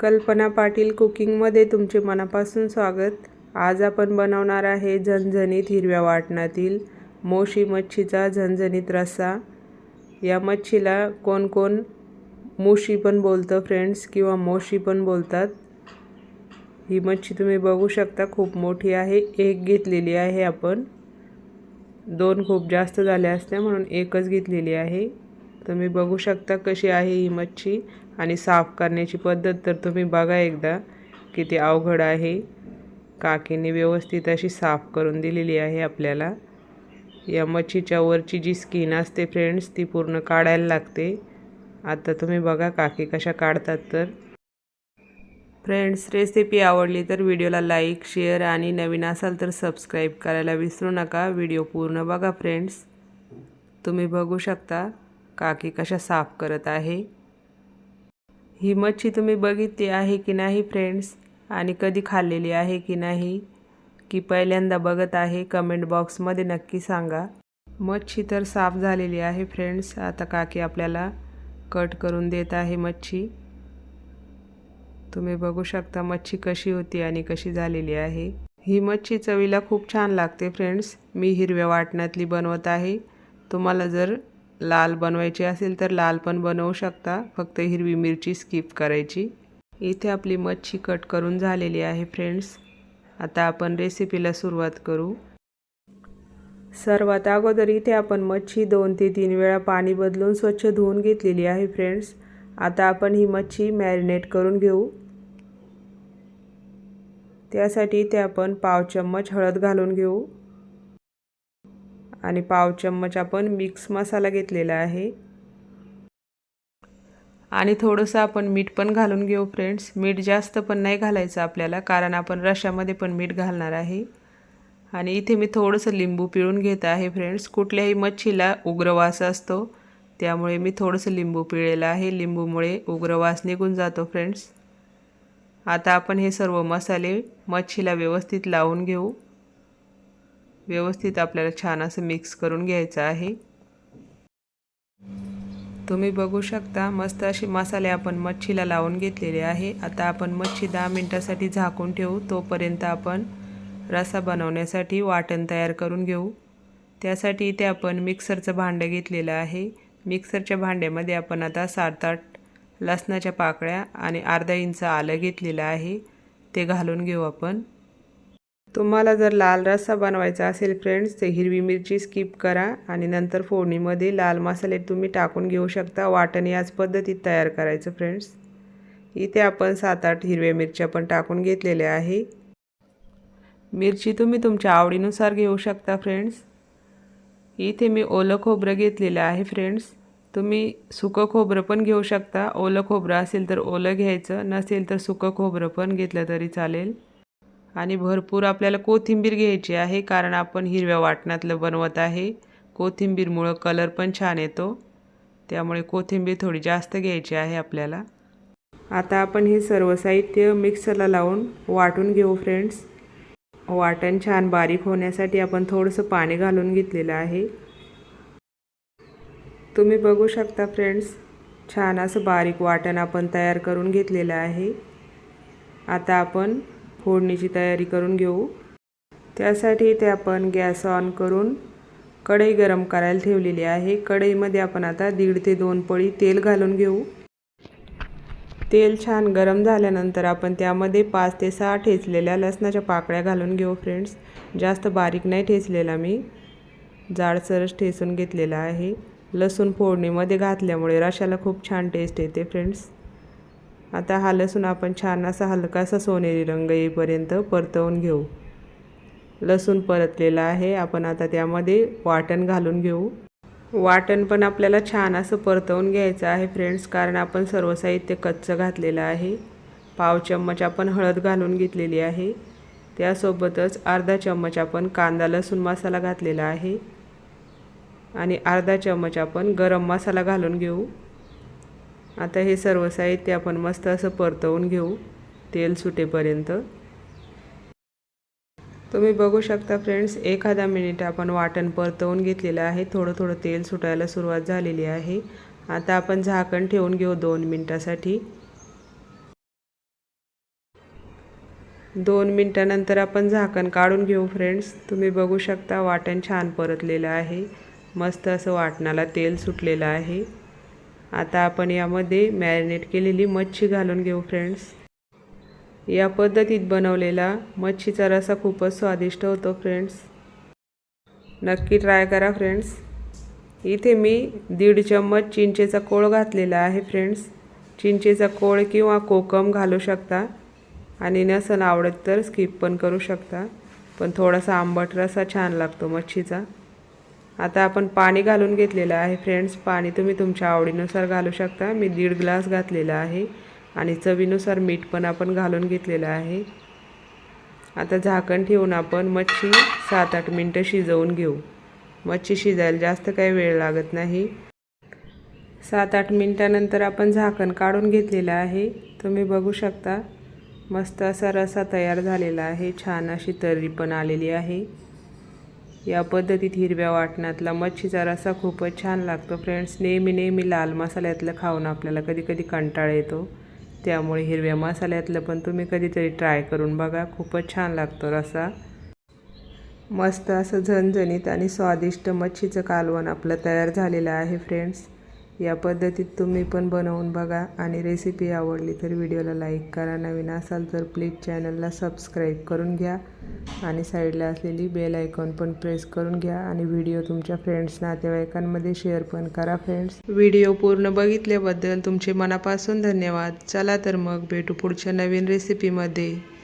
कल्पना पाटील कुकिंगमध्ये तुमचे मनापासून स्वागत. आज आपण बनवणार आहे झणझणीत हिरव्या वाटणातील मोशी मच्छीचा झणझणीत रस्सा. या मच्छीला कोण कोण मोशी पण बोलतं फ्रेंड्स किंवा मोशी पण बोलतात. ही मच्छी तुम्ही बघू शकता खूप मोठी आहे. एक घेतलेली आहे आपण. दोन खूप जास्त झाल्या असत्या म्हणून एकच घेतलेली आहे. तुम्ही बघू शकता कशी आहे ही मच्छी आणि साफ करण्याची पद्धत तर तुम्ही बघा एकदा किती अवघड आहे. काकीने व्यवस्थित अशी साफ करून दिलेली आहे आपल्याला. या मच्छीच्या वरची जी स्किन असते फ्रेंड्स ती पूर्ण काढायला लागते. आता तुम्ही बघा काकी कशा काढतात तर. फ्रेंड्स रेसिपी आवडली तर व्हिडिओला लाईक शेअर आणि नवीन असाल तर सबस्क्राईब करायला विसरू नका. व्हिडिओ पूर्ण बघा फ्रेंड्स तुम्ही बघू शकता. काकी कशा साफ करत आहे? ही मच्छी तुम्ही बघितली आहे की नाही फ्रेंड्स आणि कधी खाल्लेली आहे की नाही? की पहिल्यांदा बघत आहे कमेंट बॉक्समध्ये नक्की सांगा. मच्छी तर साफ झालेली आहे फ्रेंड्स आता काकी आपल्याला कट करून देत आहे मच्छी. तुम्ही बघू शकता मच्छी कशी होती आणि कशी झालेली आहे. ही मच्छी चवीला खूप छान लागते फ्रेंड्स मी हिरव्या वाटणातली बनवत आहे. तुम्हाला जर लाल बनवायची असेल तर लाल पण बनवू शकता. फक्त हिरवी मिरची स्किप करायची. इथे आपली मच्छी कट करून झालेली आहे फ्रेंड्स आता आपण रेसिपीला सुरुवात करू. सर्वात अगोदर इथे आपण मच्छी दोन ते तीन वेळा पाणी बदलून स्वच्छ धुवून घेतलेली आहे फ्रेंड्स आता आपण ही मच्छी मॅरिनेट करून घेऊ. त्यासाठी इथे आपण पाव चम्मच हळद घालून घेऊ. आणि पाव चम्मच आपण मिक्स मसाला घेतलेला आहे. आणि थोडंसं आपण मीठ पण घालून घेऊ फ्रेंड्स. मीठ जास्त पण नाही घालायचं आपल्याला कारण आपण रशामध्ये पण मीठ घालणार आहे. आणि इथे मी थोडंसं लिंबू पिळून घेत आहे फ्रेंड्स. कुठल्याही मच्छीला उग्रवास असतो त्यामुळे मी थोडंसं लिंबू पिळलेलं आहे. लिंबूमुळे उग्रवास निघून जातो फ्रेंड्स. आता आपण हे सर्व मसाले मच्छीला व्यवस्थित लावून घेऊ. व्यवस्थित आपल्याला छान असं मिक्स करून घ्यायचं आहे. तुम्ही बघू शकता मस्त असे मसाले आपण मच्छीला लावून घेतलेले आहे. आता आपण मच्छी दहा मिनटासाठी झाकून ठेवू. तोपर्यंत आपण रसा बनवण्यासाठी वाटण तयार करून घेऊ. त्यासाठी इथे आपण मिक्सरचं भांडं घेतलेलं आहे. मिक्सरच्या भांड्यामध्ये आपण आता सात आठ लसणाच्या पाकळ्या आणि अर्धा इंच आलं घेतलेलं आहे. ते घालून घेऊ आपण. तुम्हाला जर लाल रस्सा बनवायचा असेल फ्रेंड्स तर हिरवी मिरची स्किप करा आणि नंतर फोडणीमध्ये लाल मसाले तुम्ही टाकून घेऊ शकता. वाटण याच पद्धतीत तयार करायचं फ्रेंड्स इथे आपण सात आठ हिरव्या मिरच्या पण टाकून घेतलेल्या आहे. मिरची तुम्ही तुमच्या आवडीनुसार घेऊ शकता फ्रेंड्स इथे मी ओलं खोबरं घेतलेलं आहे फ्रेंड्स तुम्ही सुकं खोबरं पण घेऊ शकता. ओलं खोबरं असेल तर ओलं घ्यायचं नसेल तर सुकं खोबरं पण घेतलं तरी चालेल. आणि भरपूर आपल्याला कोथिंबीर घ्यायची आहे कारण आपण हिरव्या वाटणातलं बनवत आहे. कोथिंबीरमुळं कलर पण छान येतो. त्यामुळे कोथिंबीर थोडी जास्त घ्यायची आहे आपल्याला. आता आपण हे सर्व साहित्य मिक्सरला लावून वाटून घेऊ फ्रेंड्स. वाटण छान बारीक होण्यासाठी आपण थोडंसं पाणी घालून घेतलेलं आहे. तुम्ही बघू शकता फ्रेंड्स छान असं बारीक वाटण आपण तयार करून घेतलेलं आहे. आता आपण फोडणीची तयारी करून घेऊ. त्यासाठी ते आपण गॅस ऑन करून कढई गरम करायला ठेवलेली आहे. कढईमध्ये आपण आता दीड ते दोन पळी तेल घालून घेऊ. तेल छान गरम झाल्यानंतर आपण त्यामध्ये पाच ते सहा ठेचलेल्या लसणाच्या पाकळ्या घालून घेऊ फ्रेंड्स जास्त बारीक नाही ठेचलेला मी. जाडसरच ठेचून घेतलेला आहे. लसूण फोडणीमध्ये घातल्यामुळे रशाला खूप छान टेस्ट येते फ्रेंड्स आता हा लसूण आपण छान असा हलकासा सोनेरी रंग येईपर्यंत परतवून घेऊ. लसूण परतलेला आहे. आपण आता त्यामध्ये वाटण घालून घेऊ. वाटण पण आपल्याला छान असं परतवून घ्यायचं आहे फ्रेंड्स कारण आपण सर्व साहित्य कच्चं घातलेलं आहे. पाव चम्मच आपण हळद घालून घेतलेली आहे. त्यासोबतच अर्धा चम्मच आपण कांदा लसूण मसाला घातलेला आहे. आणि अर्धा चम्मच आपण गरम मसाला घालून घेऊ. आता हे सर्व साहित्य आपण मस्त असं परतवून घेऊ तेल सुटेपर्यंत. तुम्ही बघू शकता फ्रेंड्स एखादा मिनिट आपण वाटण परतवून घेतलेलं आहे. थोडं थोडं तेल सुटायला सुरुवात झालेली आहे. आता आपण झाकण ठेवून घेऊ दोन मिनटासाठी. दोन मिनटानंतर आपण झाकण काढून घेऊ फ्रेंड्स. तुम्ही बघू शकता वाटण छान परतलेलं आहे. मस्त असं वाटणाला तेल सुटलेलं आहे. आता आपण यामध्ये मॅरिनेट केलेली मच्छी घालून घेऊ फ्रेंड्स या पद्धतीत बनवलेला मच्छीचा रसा खूपच स्वादिष्ट होतो फ्रेंड्स नक्की ट्राय करा फ्रेंड्स इथे मी दीड चम्मच चिंचेचा कोळ घातलेला आहे फ्रेंड्स चिंचेचा कोळ किंवा कोकम घालू शकता आणि नसन आवडत तर स्किप पण करू शकता. पण थोडासा आंबट रसा छान लागतो मच्छीचा. आता आपण पाणी घालून घेतलेलं आहे फ्रेंड्स पाणी तुम्ही तुमच्या आवडीनुसार घालू शकता. मी दीड ग्लास घातलेला आहे आणि चवीनुसार मीठ पण आपण घालून घेतलेलं आहे. आता झाकण ठेवून आपण मच्छी सात आठ मिनटं शिजवून घेऊ. मच्छी शिजायला जास्त काही वेळ लागत नाही. सात आठ मिनटानंतर आपण झाकण काढून घेतलेलं आहे. तुम्ही बघू शकता मस्त असा रसा तयार झालेला आहे. छान अशी तर्री पण आलेली आहे. या पद्धतीत हिरव्या वाटणातला मच्छीचा रसा खूपच छान लागतो. फ्रेंड्स नेहमी नेहमी लाल मसाल्यातलं खाऊन आपल्याला कधी कधी कंटाळा येतो. त्यामुळे हिरव्या मसाल्यातलं पण तुम्ही कधीतरी ट्राय करून बघा. खूपच छान लागतो रसा. मस्त असं झणझणीत आणि स्वादिष्ट मच्छीचं कालवण आपलं तयार झालेलं आहे फ्रेंड्स. या पद्धतीत तुम्ही पण बनवून बघा आणि रेसिपी आवडली तर व्हिडिओला लाईक करा. नवीन असाल तर प्लीज चॅनलला सबस्क्राईब करून घ्या आणि साईडला असलेली बेल आयकॉन पण प्रेस करून घ्या आणि व्हिडिओ तुमच्या फ्रेंड्स नातेवाईकांमध्ये शेअर पण करा फ्रेंड्स व्हिडिओ पूर्ण बघितल्याबद्दल तुमचे मनापासून धन्यवाद. चला तर मग भेटू पुढच्या नवीन रेसिपीमध्ये